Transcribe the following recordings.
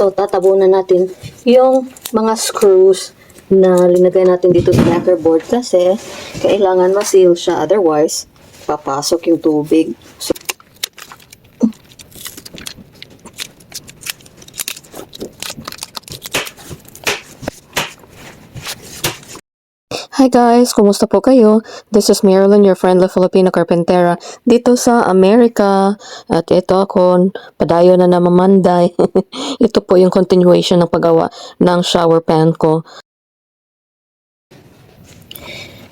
So, tatabunan natin yung mga screws na linagay natin dito sa lacquer board kasi kailangan ma-seal siya. Otherwise, papasok yung tubig. So, Hi guys, kumusta po kayo? This is Marilyn, your friendly Filipino carpentera dito sa Amerika. At ito ako, padayo na na mamanday. ito po yung continuation ng paggawa ng shower pan ko.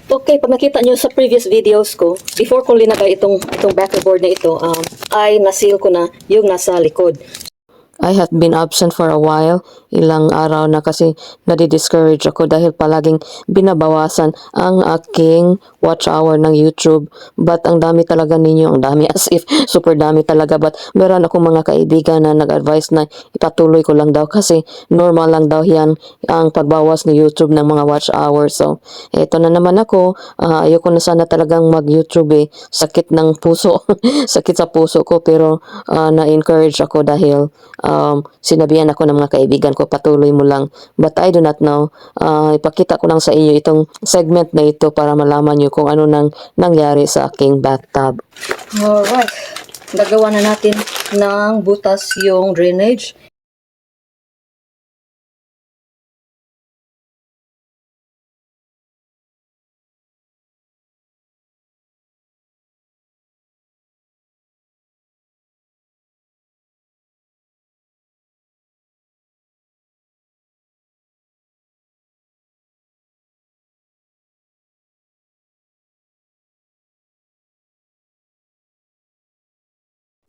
Okay, pag nakita nyo sa previous videos ko, before ko linagay itong, itong backer board na ito, um, ay nasil ko na yung nasa likod. I have been absent for a while, ilang araw na kasi nadi-discourage ako dahil palaging binabawasan ang aking watch hour ng YouTube. But ang dami talaga ninyo, ang dami as if super dami talaga. But meron akong mga kaibigan na nag-advise na ipatuloy ko lang daw kasi normal lang daw yan ang pagbawas ni YouTube ng mga watch hours. So, eto na naman ako. Ah, ayoko na sana talagang mag-YouTube eh. Sakit ng puso. Sakit sa puso ko pero ah, na-encourage ako dahil um, sinabihan ako ng mga kaibigan ko, patuloy mo lang. But I do not know. Ah, ipakita ko lang sa inyo itong segment na ito para malaman nyo kung ano nang nangyari sa aking bathtub. Alright. Gagawa na natin ng butas yung drainage.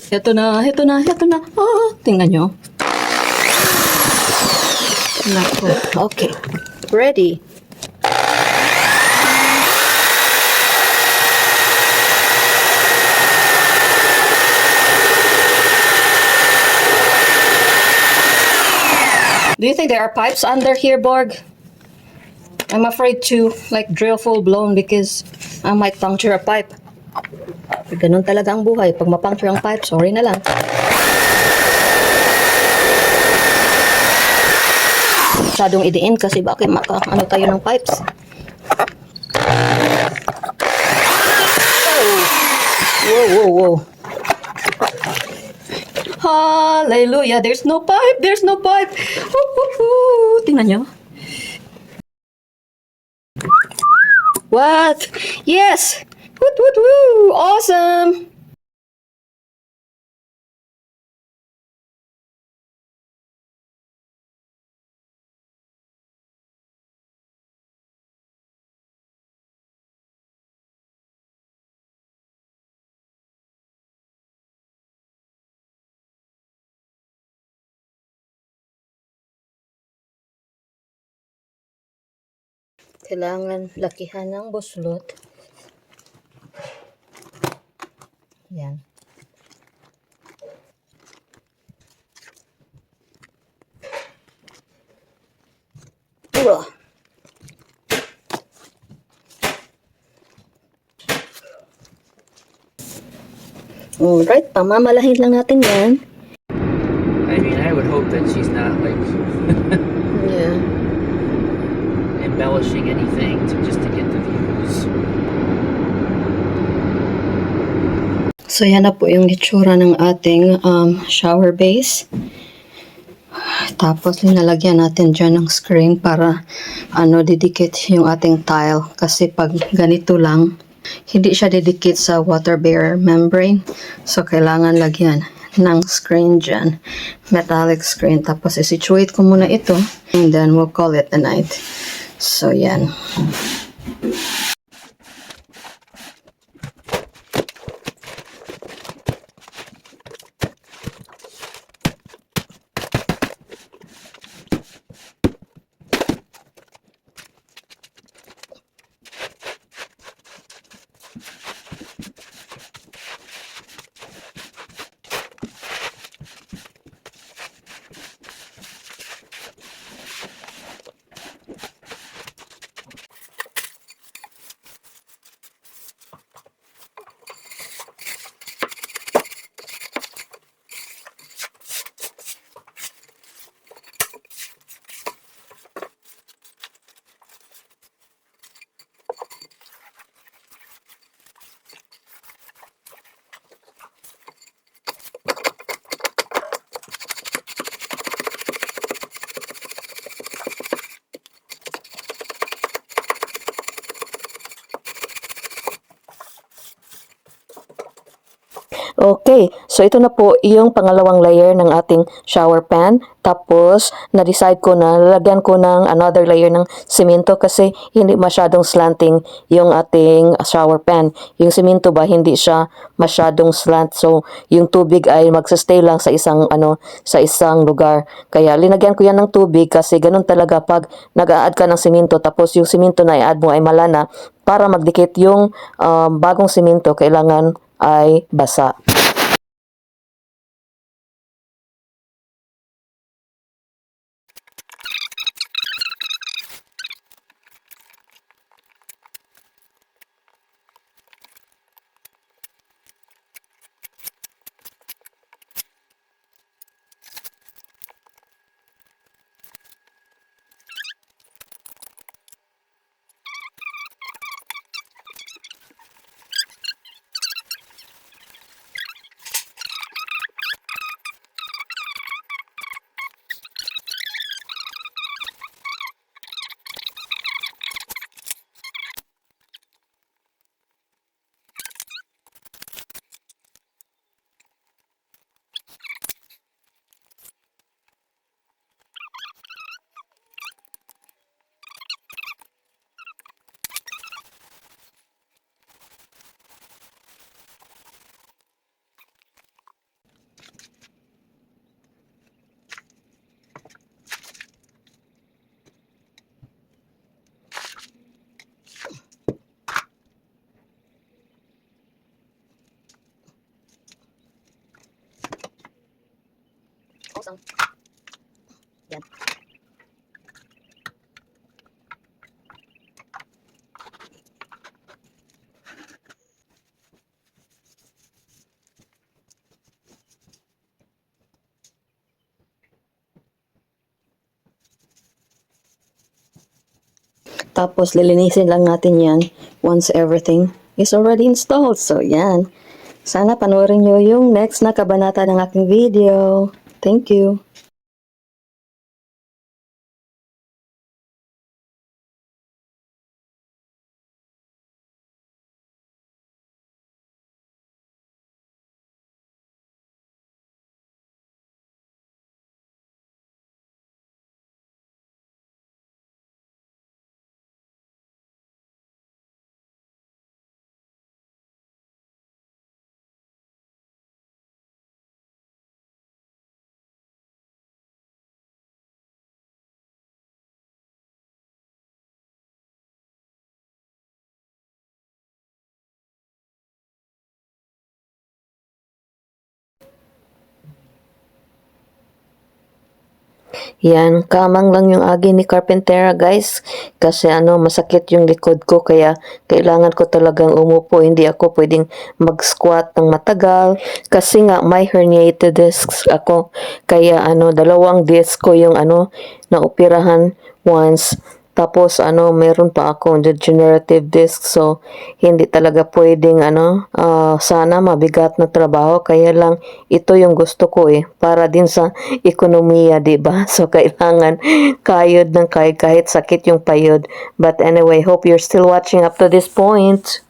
Heto na, heto na, heto na. Ah, tingnan nyo. Nako. Okay. Ready. Do you think there are pipes under here, Borg? I'm afraid to like drill full blown because I might puncture a pipe. Ganun talaga ang buhay. Pag mapuncture ang pipe, sorry na lang. Masyadong idiin kasi bakit maka ano tayo ng pipes. Whoa, whoa, whoa. Hallelujah! There's no pipe! There's no pipe! Woo, woo, woo. Tingnan nyo. What? Yes! Woot, woot, woo! Awesome! Kailangan lakihan ng buslot. Yan. Ura. Alright, pamamalahin lang natin yan. I mean, I would hope that she's not like Yeah. embellishing anything to just to get the views. So, yan na po yung itsura ng ating um, shower base. Tapos, linalagyan natin dyan ng screen para ano, didikit yung ating tile. Kasi pag ganito lang, hindi siya didikit sa water barrier membrane. So, kailangan lagyan ng screen dyan. Metallic screen. Tapos, isituate ko muna ito. And then, we'll call it a night. So, yan. Okay, so ito na po yung pangalawang layer ng ating shower pan. Tapos, na-decide ko na lalagyan ko ng another layer ng simento kasi hindi masyadong slanting yung ating shower pan. Yung simento ba, hindi siya masyadong slant. So, yung tubig ay magsastay lang sa isang ano sa isang lugar. Kaya linagyan ko yan ng tubig kasi ganun talaga pag nag-a-add ka ng simento tapos yung simento na i-add mo ay malana para magdikit yung um, bagong simento kailangan ay basa. Awesome. Yan. Tapos lilinisin lang natin yan once everything is already installed. So yan. Sana panoorin nyo yung next na kabanata ng aking video. Thank you. Yan, kamang lang yung agi ni Carpentera guys. Kasi ano, masakit yung likod ko kaya kailangan ko talagang umupo. Hindi ako pwedeng mag-squat ng matagal. Kasi nga may herniated discs ako. Kaya ano, dalawang disc ko yung ano, naoperahan once. Tapos ano, meron pa akong degenerative disc so hindi talaga pwedeng ano, ah, sana mabigat na trabaho kaya lang ito yung gusto ko eh para din sa ekonomiya, 'di ba? So kailangan kayod ng kayod kahit sakit yung payod. But anyway, hope you're still watching up to this point.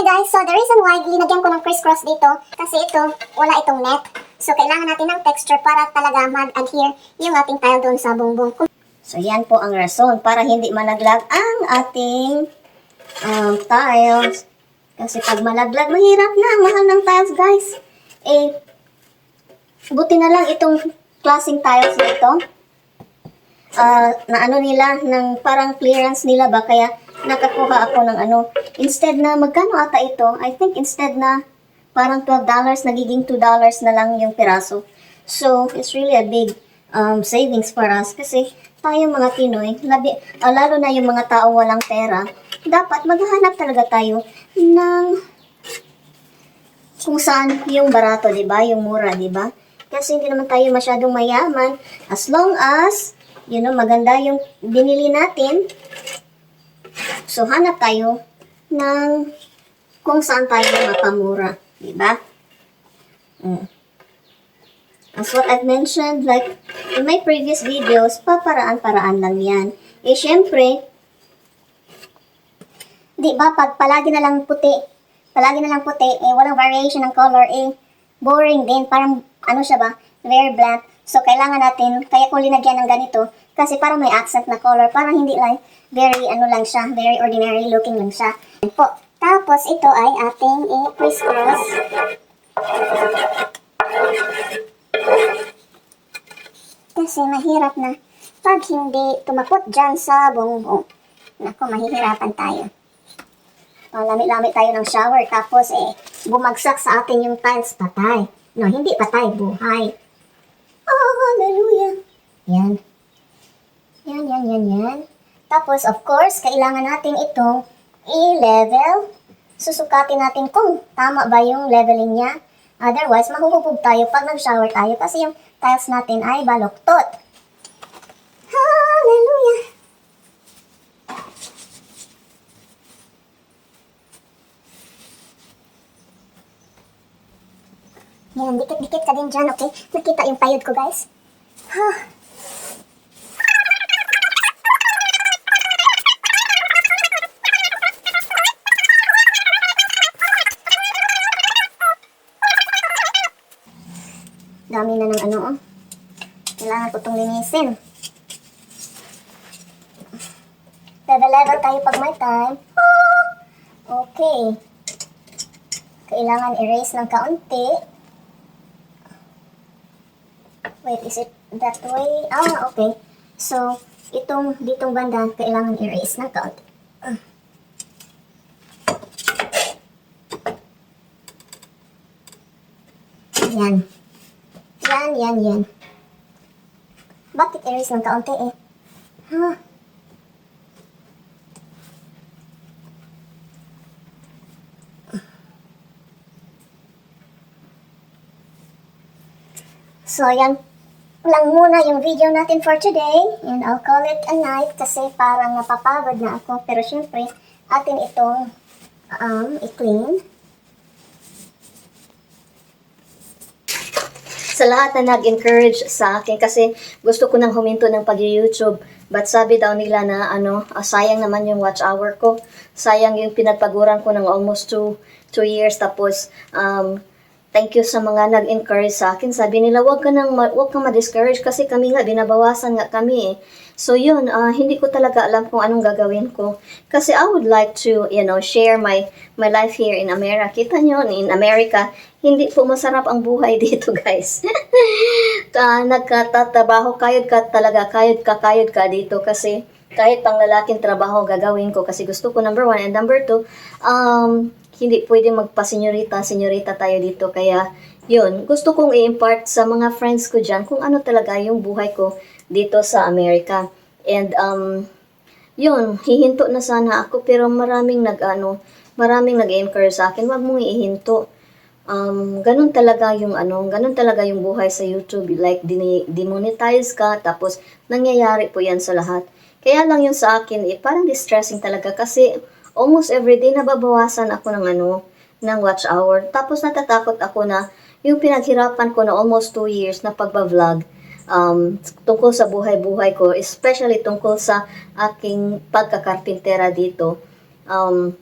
Hi guys, so the reason why linagyan ko ng crisscross dito, kasi ito, wala itong net. So kailangan natin ng texture para talaga mag-adhere yung ating tile doon sa bungbong. So, yan po ang rason para hindi malaglag ang ating um, tiles. Kasi pag malaglag, mahirap na. Ang mahal ng tiles, guys. Eh, buti na lang itong klaseng tiles na ito. Ah, na ano nila, ng parang clearance nila ba, kaya nakakuha ako ng ano. Instead na, magkano ata ito? I think instead na parang $12, nagiging $2 na lang yung piraso. So, it's really a big um, savings for us kasi tayo mga Pinoy, labi, ah, lalo na yung mga tao walang pera, dapat maghahanap talaga tayo ng kung saan yung barato, 'di ba? Yung mura, 'di ba? Kasi hindi naman tayo masyadong mayaman as long as you know, maganda yung binili natin. So hanap tayo ng kung saan tayo mapamura, 'di ba? Mm. As what I've mentioned, like, in my previous videos, paparaan-paraan lang yan. Eh, syempre, di ba, pag palagi na lang puti, palagi na lang puti, eh, walang variation ng color, eh, boring din. Parang, ano siya ba, very bland. So, kailangan natin, kaya ko linagyan ng ganito, kasi parang may accent na color, parang hindi lang, very, ano lang siya, very ordinary looking lang siya. Po. Tapos ito ay ating i-crisscross. Kasi mahirap na pag hindi tumakot dyan sa bongbong. Naku, mahihirapan tayo. Oh, lamit-lamit tayo ng shower, tapos, eh, bumagsak sa atin yung tiles, patay. No, hindi patay, buhay. Oh, hallelujah. Yan. Yan, yan, yan, yan. Tapos, of course, kailangan natin itong i-level. Susukatin natin kung tama ba yung leveling niya. Otherwise, mahuhubog tayo pag nag-shower tayo kasi yung tiles natin ay baloktot. Hallelujah! Yan, dikit-dikit ka din dyan, okay? Nakita yung payod ko, guys. Huh. Linisin. Level-level tayo pag may time. Okay. Kailangan erase ng kaunti. Wait, is it that way? Ah, okay. So, itong ditong banda, kailangan erase ng kaunti. Yan. Yan, yan, yan. Bakit erase ng kaunti eh? Huh? So, yan lang muna yung video natin for today. And I'll call it a night kasi parang napapagod na ako. Pero syempre, atin itong um, i-clean. Sa lahat na nag-encourage sa akin kasi gusto ko nang huminto ng pag-YouTube. But sabi daw nila na ano, ah, sayang naman yung watch hour ko. Sayang yung pinagpaguran ko ng almost two, two years. Tapos, um, thank you sa mga nag-encourage sa akin. Sabi nila, wag ka nang, wag kang ma-discourage kasi kami nga, binabawasan nga kami eh. So yun, ah, hindi ko talaga alam kung anong gagawin ko. Kasi I would like to, you know, share my my life here in America. Kita nyo, in America, hindi po masarap ang buhay dito, guys. uh, nagkatatrabaho, kayod ka talaga, kayod ka, kayod ka dito kasi kahit pang lalaking trabaho gagawin ko kasi gusto ko number one and number two, um, hindi pwede magpa-senyorita, senyorita tayo dito. Kaya, yun, gusto kong i-impart sa mga friends ko dyan kung ano talaga yung buhay ko dito sa Amerika. And, um, yun, hihinto na sana ako pero maraming nag, ano, maraming nag-encourage sa akin, wag mong ihinto. Um, ganun talaga yung ano, ganun talaga yung buhay sa YouTube. Like, demonetize ka, tapos nangyayari po yan sa lahat. Kaya lang yung sa akin, eh, parang distressing talaga kasi almost everyday nababawasan ako ng ano, ng watch hour. Tapos natatakot ako na yung pinaghirapan ko na almost two years na pagbablog um, tungkol sa buhay-buhay ko, especially tungkol sa aking pagkakarpintera dito. Um,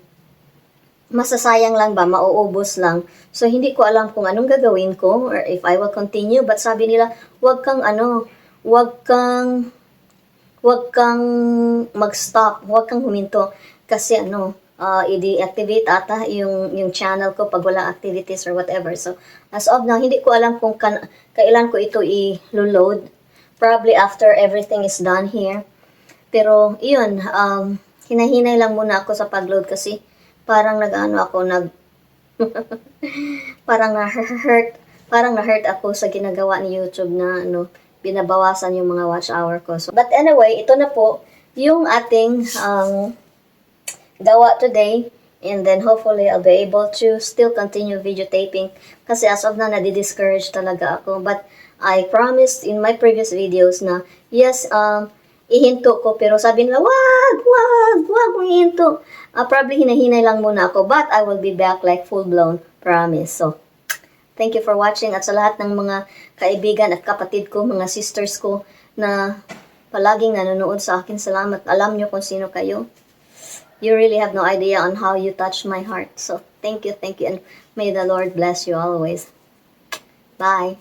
masasayang lang ba, mauubos lang. So, hindi ko alam kung anong gagawin ko or if I will continue. But sabi nila, wag kang ano, wag kang, wag kang mag-stop, wag kang huminto. Kasi ano, uh, i-deactivate ata yung, yung channel ko pag wala activities or whatever. So, as of now, hindi ko alam kung kan, kailan ko ito i-load. Probably after everything is done here. Pero, yun, um, hinahinay lang muna ako sa pag-load kasi parang nag-ano ako, nag, parang na-hurt, parang na-hurt ako sa ginagawa ni YouTube na, ano, binabawasan yung mga watch hour ko. So, but anyway, ito na po, yung ating, um, gawa today. And then hopefully I'll be able to still continue video taping kasi as of now nadi-discourage talaga ako. But I promised in my previous videos na yes, um, ihinto ko pero sabi nila, wag, wag, wag mo ihinto. Uh, probably hinahinay lang muna ako but I will be back like full blown promise. So, Thank you for watching at sa lahat ng mga kaibigan at kapatid ko, mga sisters ko na palaging nanonood sa akin. Salamat. Alam nyo kung sino kayo. You really have no idea on how you touch my heart. So, thank you, thank you, and may the Lord bless you always. Bye.